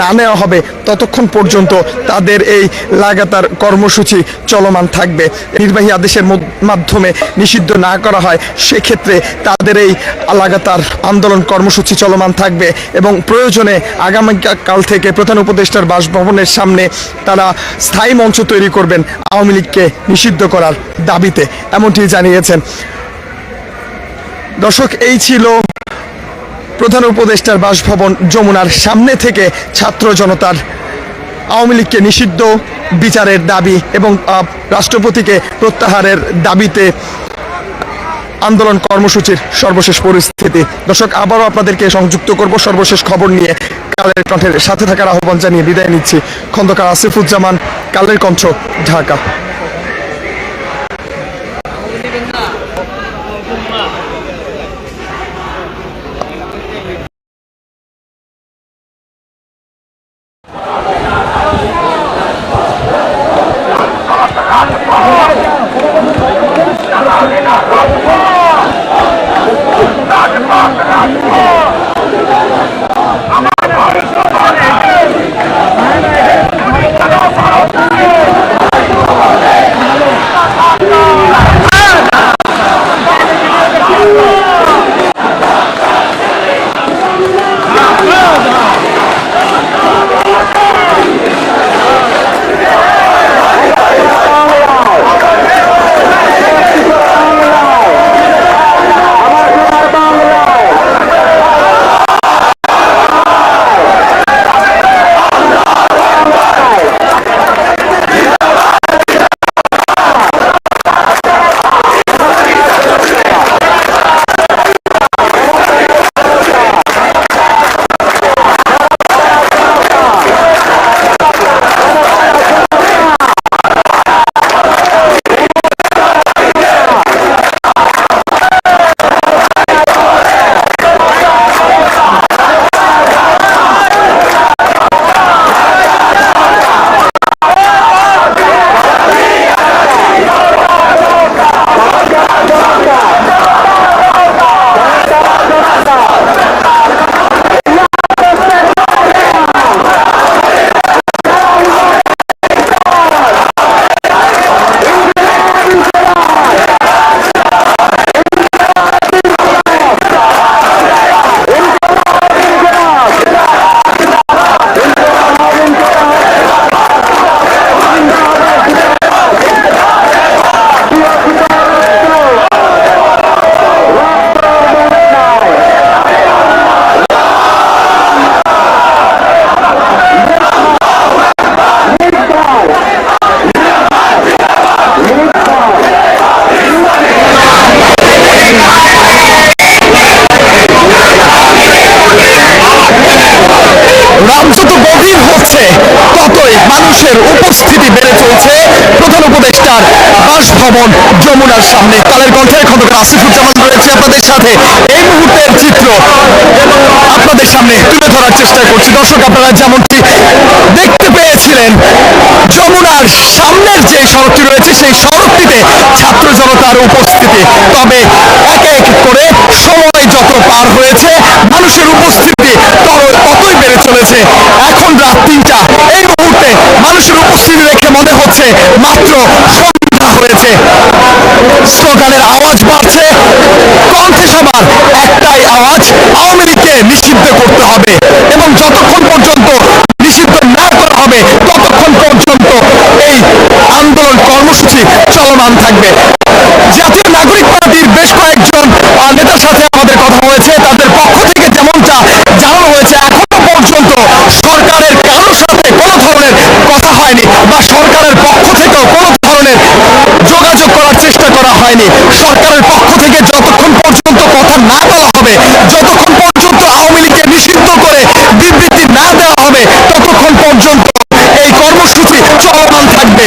না নেওয়া হবে ততক্ষণ পর্যন্ত তাদের এই লাগাতার কর্মসূচি চলমান থাকবে। নির্বাহী আদেশের মাধ্যমে নিষিদ্ধ না করা হয়, সেক্ষেত্রে তাদের এই লাগাতার আন্দোলন কর্মসূচি চলমান থাকবে এবং প্রয়োজনে আগামীকাল থেকে প্রধান উপদেষ্টার বাসভবনের সামনে তারা স্থায়ী মঞ্চ তৈরি করবেন আওয়ামী লীগকে নিষিদ্ধ করার দাবিতে, এমনটি জানিয়েছেন। দর্শক, এই ছিল প্রধান উপদেষ্টার বাসভবন যমুনার সামনে থেকে ছাত্র জনতার আওয়ামী লীগকে নিষিদ্ধ বিচারের দাবি এবং রাষ্ট্রপতিকে প্রত্যাহারের দাবিতে আন্দোলন কর্মসূচির সর্বশেষ পরিস্থিতি। দর্শক, আবারও আপনাদেরকে সংযুক্ত করব সর্বশেষ খবর নিয়ে। কালের কণ্ঠের সাথে থাকার আহ্বান জানিয়ে বিদায় নিচ্ছি। খন্দকার আসিফুজ্জামান, কালের কণ্ঠ, ঢাকা। রাত যত গভীর হচ্ছে। ততই মানুষের উপস্থিতি বেড়ে চলছে। প্রধান উপদেষ্টার বাসভবন যমুনার সামনে। কালের কণ্ঠের খন্দকার আসিফুজ্জামান রয়েছে আপনাদের সাথে। এই মুহূর্তের চিত্র আপনাদের সামনে তুলে ধরার চেষ্টা করছি। দর্শক, আপনারা যেমনটি দেখতে পেয়েছিলেন, যমুনার সামনের যে সড়কটি রয়েছে, সেই সড়কটিতে ছাত্র জনতার উপস্থিতি। তবে এক এক করে সময় যত পার হয়েছে, মানুষের উপস্থিতি চলেছে এখন রাত তিনটা। এই মুহূর্তে মানুষের উপস্থিতি দেখে মনে হচ্ছে মাত্র সন্ধ্যা হয়েছে। স্লোগানের আওয়াজ বাড়ছে। কণ্ঠে সবার একটাই আওয়াজ, আওয়ামী লীগকে নিষিদ্ধ করতে হবে। এবং যতক্ষণ পর্যন্ত নিষিদ্ধ না করা হবে, ততক্ষণ পর্যন্ত এই আন্দোলন কর্মসূচি চলমান থাকবে। জাতীয় নাগরিক পার্টির বেশ কয়েকজন নেতার সাথে আমাদের কথা হয়েছে তাদের পক্ষ থেকে যেমনটা জানানো হয়েছে এখনও পর্যন্ত সরকারের কারোর সাথে কোনো ধরনের কথা হয়নি বা সরকারের পক্ষ থেকেও কোনো ধরনের যোগাযোগ করার চেষ্টা করা হয়নি। সরকারের পক্ষ থেকে যতক্ষণ পর্যন্ত কথা না বলা হবে, যতক্ষণ পর্যন্ত আওয়ামী লীগকে নিষিদ্ধ করে বিবৃতি না দেওয়া হবে, ততক্ষণ পর্যন্ত এই কর্মসূচি চলমান থাকবে।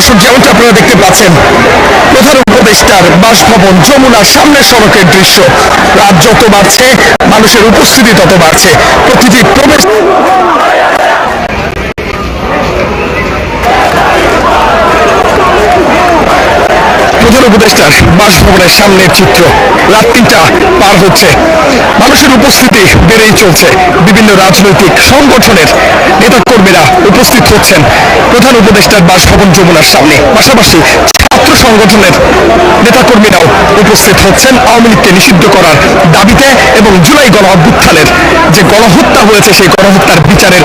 দর্শক যেমনটা আপনারা দেখতে পাচ্ছেন, প্রধান উপদেষ্টার বাসভবন যমুনার সামনের সড়কের দৃশ্য। রাত যত বাড়ছে, মানুষের উপস্থিতি তত বাড়ছে। প্রতিটি প্রবেশ প্রধান উপদেষ্টার বাসভবনের সামনের চিত্র। রাত তিনটা পার হচ্ছে। মানুষের উপস্থিতি বেড়েই চলছে। বিভিন্ন রাজনৈতিক সংগঠনের নেতাকর্মীরা উপস্থিত হচ্ছেন। প্রধান উপদেষ্টার বাসভবন যমুনার সামনে। পাশাপাশি ছাত্র সংগঠনের নেতাকর্মীরাও উপস্থিত হচ্ছেন। আওয়ামী লীগকে নিষিদ্ধ করার দাবিতে এবং জুলাই গণ অভ্যুত্থানের যে গণহত্যা হয়েছে, সেই গণহত্যার বিচারের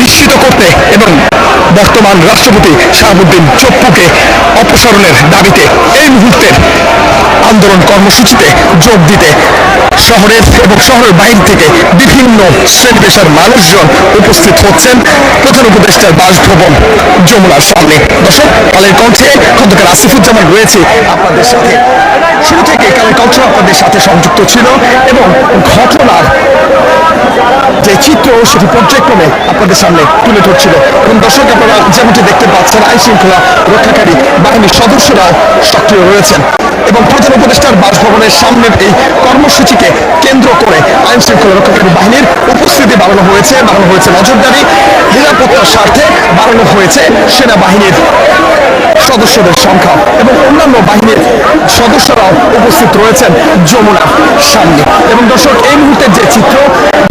নিশ্চিত করতে এবং বর্তমান রাষ্ট্রপতি শাহাবুদ্দিন চপ্পুকে অপসারণের দাবিতে এই মুহূর্তের আন্দোলন কর্মসূচিতে যোগ দিতে শহরের এবং শহরের বাইরে থেকে বিভিন্ন শ্রেণি পেশার মানুষজন উপস্থিত হচ্ছেন। প্রধান উপদেষ্টার বাসভবন যমুনার সামনে। দর্শক, কালের কণ্ঠে খন্দকার আসিফুজ্জামান রয়েছে আপনাদের সাথে। শুরু থেকে কালের কণ্ঠ আপনাদের সাথে সংযুক্ত ছিল এবং ঘটনার যে চিত্র সেটি পর্যায়ক্রমে আপনাদের সামনে তুলে ধরছিল। এবং দর্শক আপনারা যেমনটি দেখতে পাচ্ছেন আইন শৃঙ্খলা রক্ষাকারী বাহিনীর সদস্যরাও সক্রিয় রয়েছেন। এবং প্রধান উপদেষ্টার বাসভবনের সামনের এই কর্মসূচিকে কেন্দ্র করে আইন শৃঙ্খলা রক্ষাকারী বাহিনীর উপস্থিতি বাড়ানো হয়েছে বাড়ানো হয়েছে নজরদারি, নিরাপত্তার স্বার্থে বাড়ানো হয়েছে সেনাবাহিনীর সদস্যদের সংখ্যা। এবং অন্যান্য বাহিনীর সদস্যরাও উপস্থিত রয়েছেন যমুনার সামনে। এবং দর্শক, এই মুহূর্তের যে চিত্র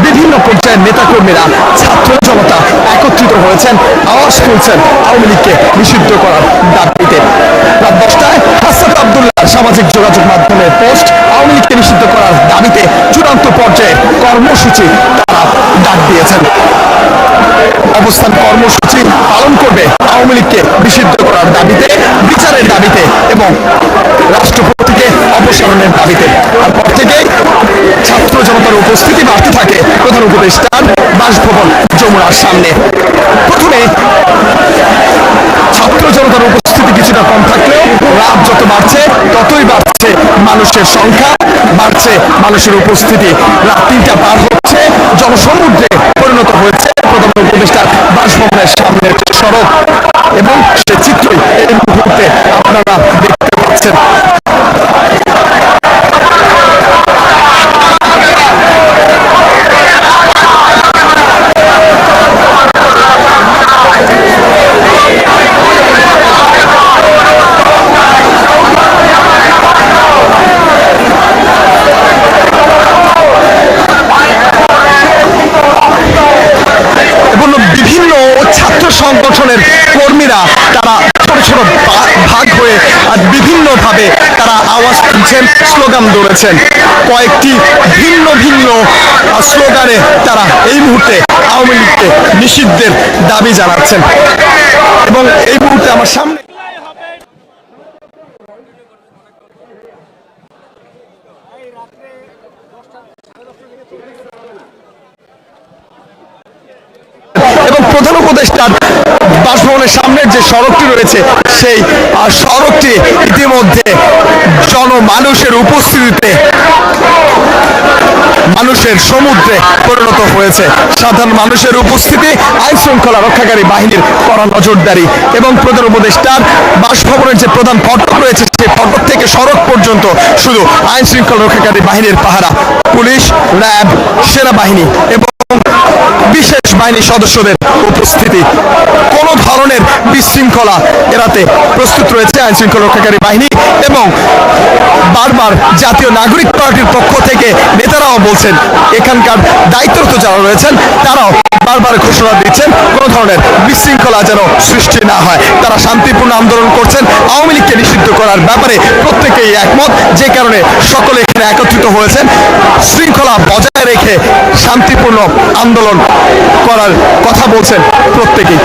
বিভিন্ন পর্যায়ের নেতাকর্মীরা, ছাত্র জনতা একত্রিত হয়েছেন, আওয়াজ তুলছেন আওয়ামী লীগকে নিষিদ্ধ করার দাবিতে। রাত দশটায় হাসান আবদুল্লাহ সামাজিক যোগাযোগ মাধ্যমের পোস্ট আওয়ামী লীগকে নিষিদ্ধ করার দাবিতে চূড়ান্ত পর্যায়ে কর্মসূচি তারা ডাক দিয়েছেন। অবস্থান কর্মসূচি পালন করবে আওয়ামী লীগকে নিষিদ্ধ করার দাবিতে, বিচারের দাবিতে এবং রাষ্ট্রপতিকে অপসারণের দাবিতে। তারপর থেকে ছাত্র জনতার উপস্থিতি বাড়তে থাকে। প্রধান উপদেষ্টার বাসভবন যমুনার সামনে। প্রথমে, ছাত্র জনতার উপস্থিতি কিছুটা কম থাকলেও রাত যত বাড়ছে, ততই বাড়ছে মানুষের সংখ্যা, বাড়ছে মানুষের উপস্থিতি। রাত তিনটা পার হচ্ছে, জনসমুদ্রে পরিণত হয়েছে প্রধান উপদেষ্টার বাসভবনের সামনের সড়ক এবং সে চিত্রই এই মুহূর্তে আপনারা দেখতে পাচ্ছেন। বিভিন্নভাবে তারা আওয়াজ তুলছেন, স্লোগান ধরেছেন। কয়েকটি ভিন্ন ভিন্ন স্লোগানে তারা এই মুহূর্তে আওয়ামী লীগকে নিষিদ্ধের দাবি জানাচ্ছেন। এবং এই মুহূর্তে আমার সামনে এবং প্রধান উপদেষ্টার বাসভবনের সামনের যে সড়কটি রয়েছে, সেই সড়কটি ইতিমধ্যে জনমানুষের উপস্থিতিতে মানুষের সমুদ্রে পরিণত হয়েছে। সাধারণ মানুষের উপস্থিতি আইন শৃঙ্খলা রক্ষাকারী বাহিনীর কড়া নজরদারি এবং প্রধান উপদেষ্টার বাসভবনের যে প্রধান ফটক রয়েছে, সেই ফটক থেকে সড়ক পর্যন্ত শুধু আইন শৃঙ্খলা রক্ষাকারী বাহিনীর পাহারা, পুলিশ, র্যাব, সেনাবাহিনী এবং বিশেষ বাহিনী সদস্যদের উপস্থিতি। কোন ধরনের বিশৃঙ্খলা এড়াতে প্রস্তুত রয়েছে আইন শৃঙ্খলা রক্ষাকারী বাহিনী এবং বারবার জাতীয় নাগরিক পার্টির পক্ষ থেকে নেতারাও বলছেন, এখানকার দায়িত্বরত যারা রয়েছেন, তারাও বারবার ঘোষণা দিচ্ছেন, কোন ধরনের বিশৃঙ্খলা যেন সৃষ্টি না হয়। তারা শান্তিপূর্ণ আন্দোলন করছেন, আওয়ামী লীগকে নিষিদ্ধ করার ব্যাপারে প্রত্যেকেই একমত, যে কারণে সকলে এখানে একত্রিত হয়েছেন। শৃঙ্খলা বজায় রেখে শান্তিপূর্ণ আন্দোলন করার কথা বলছেন প্রত্যেকেই।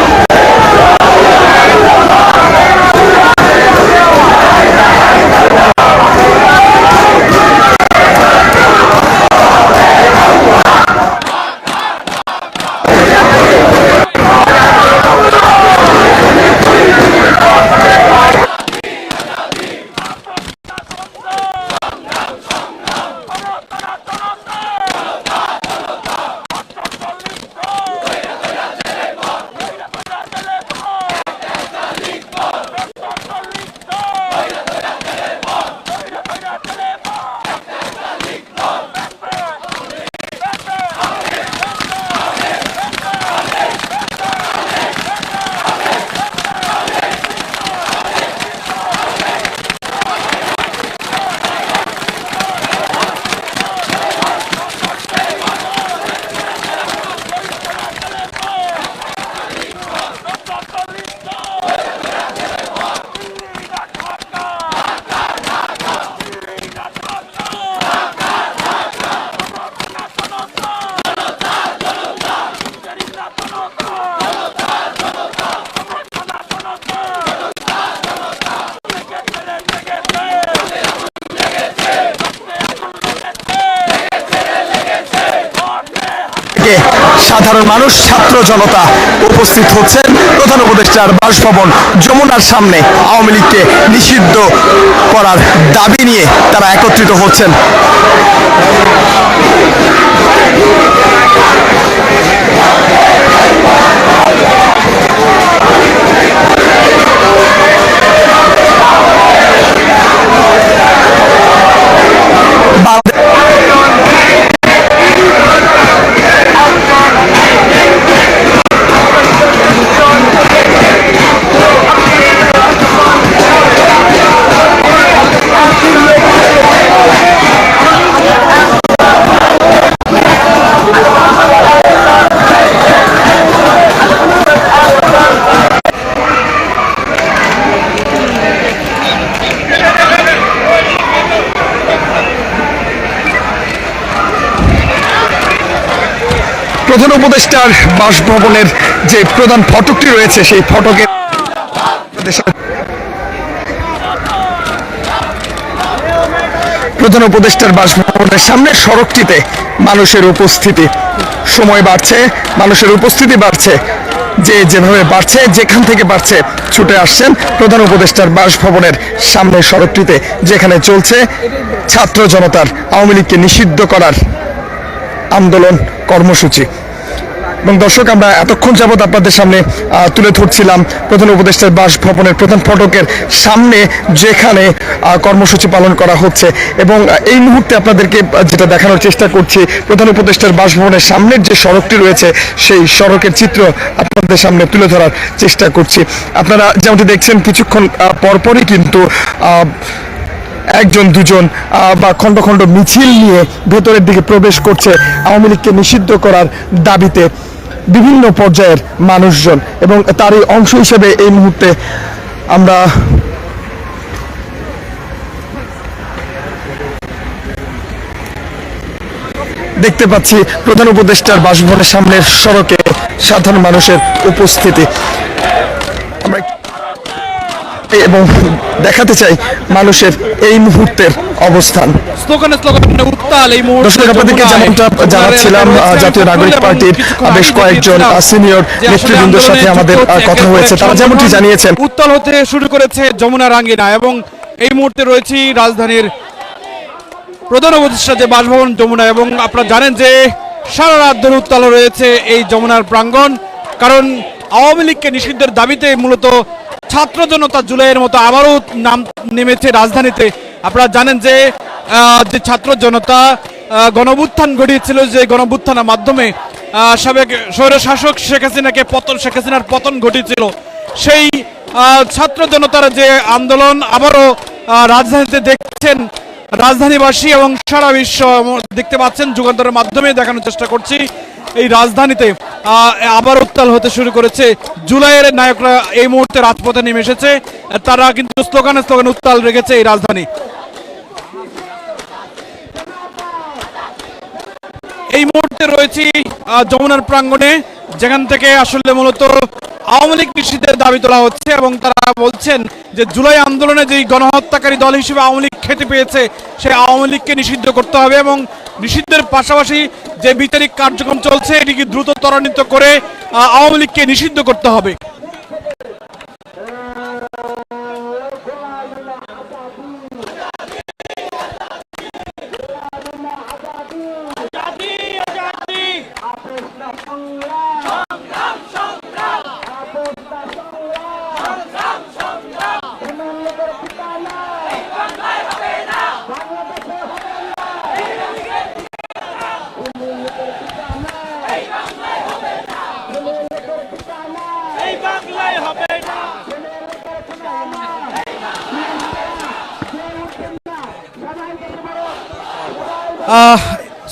মানুষ, ছাত্র জনতা উপস্থিত হচ্ছেন। প্রধান উপদেষ্টার বাসভবন যমুনার সামনে আওয়ামী লীগকে নিষিদ্ধ করার দাবি নিয়ে তারা একত্রিত হচ্ছেন। প্রধান উপদেষ্টার বাসভবনের যে প্রধান ফটকটি রয়েছে, সেই ফটকের প্রধান উপদেষ্টার বাসভবনের সামনে সড়কটিতে মানুষের উপস্থিতি সময় বাড়ছে, মানুষের উপস্থিতি বাড়ছে, যে যেভাবে বাড়ছে, যেখান থেকে বাড়ছে, ছুটে আসছেন প্রধান উপদেষ্টার বাসভবনের সামনে সড়কটিতে, যেখানে চলছে ছাত্র জনতার আওয়ামী লীগকে নিষিদ্ধ করার আন্দোলন কর্মসূচি। এবং দর্শক, আমরা এতক্ষণ যাবৎ আপনাদের সামনে তুলে ধরছিলাম প্রধান উপদেষ্টার বাসভবনের প্রধান ফটকের সামনে, যেখানে কর্মসূচি পালন করা হচ্ছে। এবং এই মুহূর্তে আপনাদেরকে যেটা দেখানোর চেষ্টা করছি, প্রধান উপদেষ্টার বাসভবনের সামনের যে সড়কটি রয়েছে, সেই সড়কের চিত্র আপনাদের সামনে তুলে ধরার চেষ্টা করছি। আপনারা যেমনটি দেখছেন, কিছুক্ষণ পরপরই কিন্তু একজন, দুজন বা খণ্ড খণ্ড মিছিল নিয়ে ভেতরের দিকে প্রবেশ করছে, আওয়ামী লীগকে নিষিদ্ধ করার দাবিতে। বিভিন্ন পর্যায়ের মানুষজন এবং তারই অংশ হিসেবে এই মুহূর্তে আমরা দেখতে পাচ্ছি প্রধান উপদেষ্টার বাসভবনের সামনের সড়কে সাধারণ মানুষের উপস্থিতি। আমরা এবং দেখাতে চাই মানুষের এই মুহূর্তের অবস্থান। স্লোগানে স্লোগানে উত্তাল এই মুহূর্তে দর্শক আপনাদেরকে যেমনটা জানাচ্ছিলাম আহ, জাতীয় নাগরিক পার্টির বেশ কয়েকজন সিনিয়র নেতৃবৃন্দের সাথে আমাদের কথা হয়েছে তারা যেমনটি জানিয়েছেন। উত্তাল হতে শুরু করেছে যমুনা রাঙ্গিনা এবং এই মুহূর্তে রয়েছি রাজধানীর প্রধান উপদেষ্টা যে বাসভবন যমুনা এবং আপনারা জানেন যে সারা রাত ধরে উত্তাল রয়েছে এই যমুনার প্রাঙ্গণ। কারণ আওয়ামী লীগকে নিষিদ্ধের দাবিতে মূলত ছাত্র জনতা জুলাইয়ের মতো আবারও নাম নেমেছে রাজধানীতে। আপনারা জানেন যে যে ছাত্র জনতা আহ, গণভুত্থান ঘটিয়েছিল যে গণভুত্থানের মাধ্যমে সাবেক স্বৈরশাসক শেখ হাসিনাকে পতন শেখ হাসিনার পতন ঘটিয়েছিল। সেই ছাত্র জনতার যে আন্দোলন আবারও রাজধানীতে দেখছেন রাজধানীবাসী এবং সারা বিশ্ব দেখতে পাচ্ছেন যুগান্তরের মাধ্যমে দেখানোর চেষ্টা করছি। এই রাজধানীতে আবার উত্তাল হতে শুরু করেছে। জুলাইয়ের নায়করা এই মুহূর্তে রাজপথে নেমে এসেছে। তারা কিন্তু স্লোগানে স্লোগানে উত্তাল রেখেছে এই রাজধানী। এই মুহূর্তে রয়েছি যমুনার প্রাঙ্গনে যেখান থেকে আসলে মূলত আওয়ামী লীগ নিষিদ্ধের দাবি তোলা হচ্ছে এবং তারা বলছেন যে জুলাই আন্দোলনে যেই গণহত্যাকারী দল হিসেবে আওয়ামী লীগ খেতে পেয়েছে সেই আওয়ামী লীগকে নিষিদ্ধ করতে হবে এবং নিষিদ্ধের পাশাপাশি যে বিচারিক কার্যক্রম চলছে, এটিকে দ্রুত ত্বরান্বিত করে আওয়ামী লীগকে নিষিদ্ধ করতে হবে।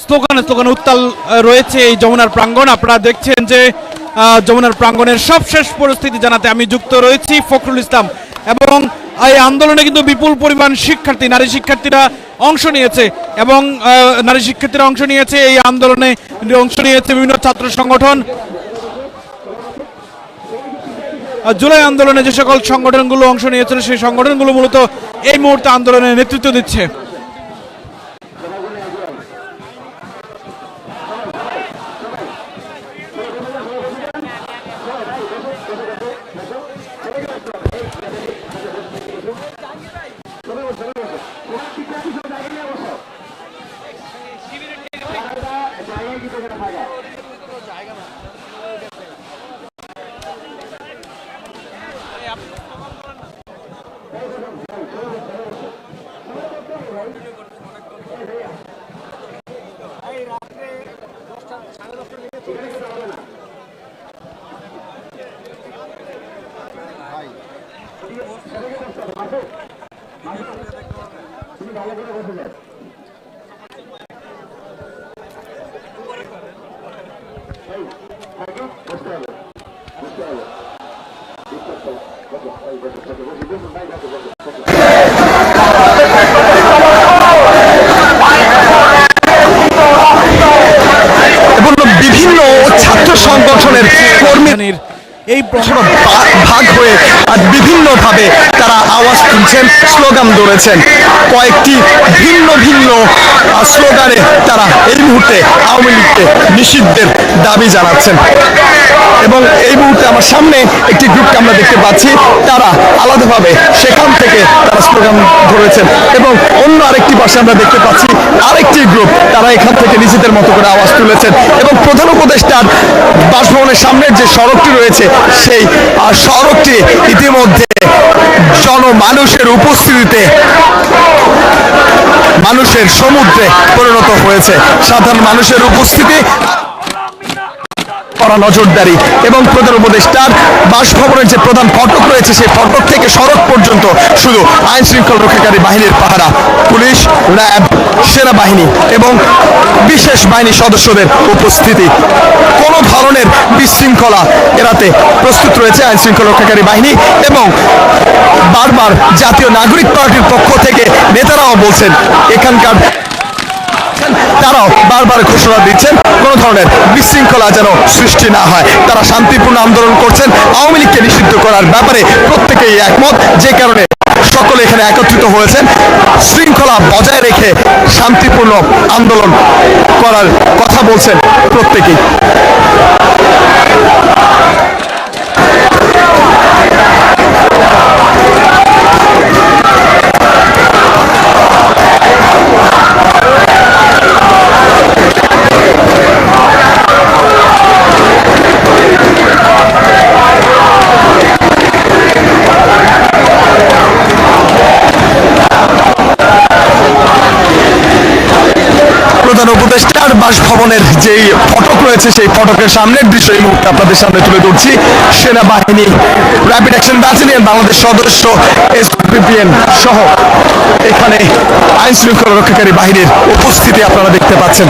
স্লোগানে স্লোগানে উত্তাল রয়েছে এই যমুনার প্রাঙ্গণ। আপনারা দেখছেন যে যমুনার প্রাঙ্গণের সবশেষ পরিস্থিতি জানাতে আমি যুক্ত রয়েছি ফখরুল ইসলাম। এবং এই আন্দোলনে কিন্তু বিপুল পরিমাণ শিক্ষার্থী, নারী শিক্ষার্থীরা অংশ নিয়েছে। এবং নারী শিক্ষার্থীরা অংশ নিয়েছে, এই আন্দোলনে অংশ নিয়েছে বিভিন্ন ছাত্র সংগঠন। জুলাই আন্দোলনে যে সকল সংগঠনগুলো অংশ নিয়েছিল, সেই সংগঠনগুলো মূলত এই মুহূর্তে আন্দোলনে নেতৃত্ব দিচ্ছে। আপনি বিভিন্ন ছাত্র সংগঠনের কর্মী রাজধানীর এই ভাগ হয়ে আর বিভিন্নভাবে তারা আওয়াজ তুলছেন স্লোগান ধরেছেন। কয়েকটি ভিন্ন ভিন্ন স্লোগানে তারা এই মুহূর্তে আওয়ামী লীগকে নিষিদ্ধের দাবি জানাচ্ছেন। এবং এই মুহূর্তে আমার সামনে একটি গ্রুপকে আমরা দেখতে পাচ্ছি। তারা আলাদাভাবে সেখান থেকে তারা স্লোগান ধরেছেন এবং অন্য আরেকটি পাশে আমরা দেখতে পাচ্ছি আরেকটি গ্রুপ তারা এখান থেকে নিজেদের মতো করে আওয়াজ তুলেছেন এবং প্রধান উপদেষ্টার বাসভবনের সামনের যে সড়কটি রয়েছে, সেই সড়কটি ইতিমধ্যে জনমানুষের উপস্থিতিতে মানুষের সমুদ্রে পরিণত হয়েছে। সাধারণ মানুষের উপস্থিতি করা নজরদারি এবং প্রধান উপদেষ্টার বাসভবনের যে প্রধান ফটক রয়েছে, সেই ফটক থেকে সড়ক পর্যন্ত শুধু আইন শৃঙ্খলা রক্ষাকারী বাহিনীর পাহারা, পুলিশ, র্যাব, সেনাবাহিনী এবং বিশেষ বাহিনী সদস্যদের উপস্থিতি। কোনো ধরনের বিশৃঙ্খলা এড়াতে প্রস্তুত রয়েছে আইন শৃঙ্খলা রক্ষাকারী বাহিনী এবং বারবার জাতীয় নাগরিক পার্টির পক্ষ থেকে নেতারাও বলছেন, এখানকার তারাও বারবার ঘোষণা দিচ্ছেন, কোনো ধরনের বিশৃঙ্খলা যেন সৃষ্টি না হয়। তারা শান্তিপূর্ণ আন্দোলন করছেন, আওয়ামী লীগকে নিষিদ্ধ করার ব্যাপারে প্রত্যেকেই একমত, যে কারণে সকলে এখানে একত্রিত হয়েছেন। শৃঙ্খলা বজায় রেখে শান্তিপূর্ণ আন্দোলন করার কথা বলছেন প্রত্যেকেই। বাসভবনের যেই ফটক রয়েছে, সেই ফটকের সামনের দৃশ্য এই মুহূর্তে আপনাদের সামনে তুলে ধরছি। সেনাবাহিনী র্যাপিড অ্যাকশন ব্যাটালিয়ন বাংলাদেশ সদস্য এসপিপিএন সহ এখানে আইন শৃঙ্খলা রক্ষাকারী বাহিনীর উপস্থিতি আপনারা দেখতে পাচ্ছেন।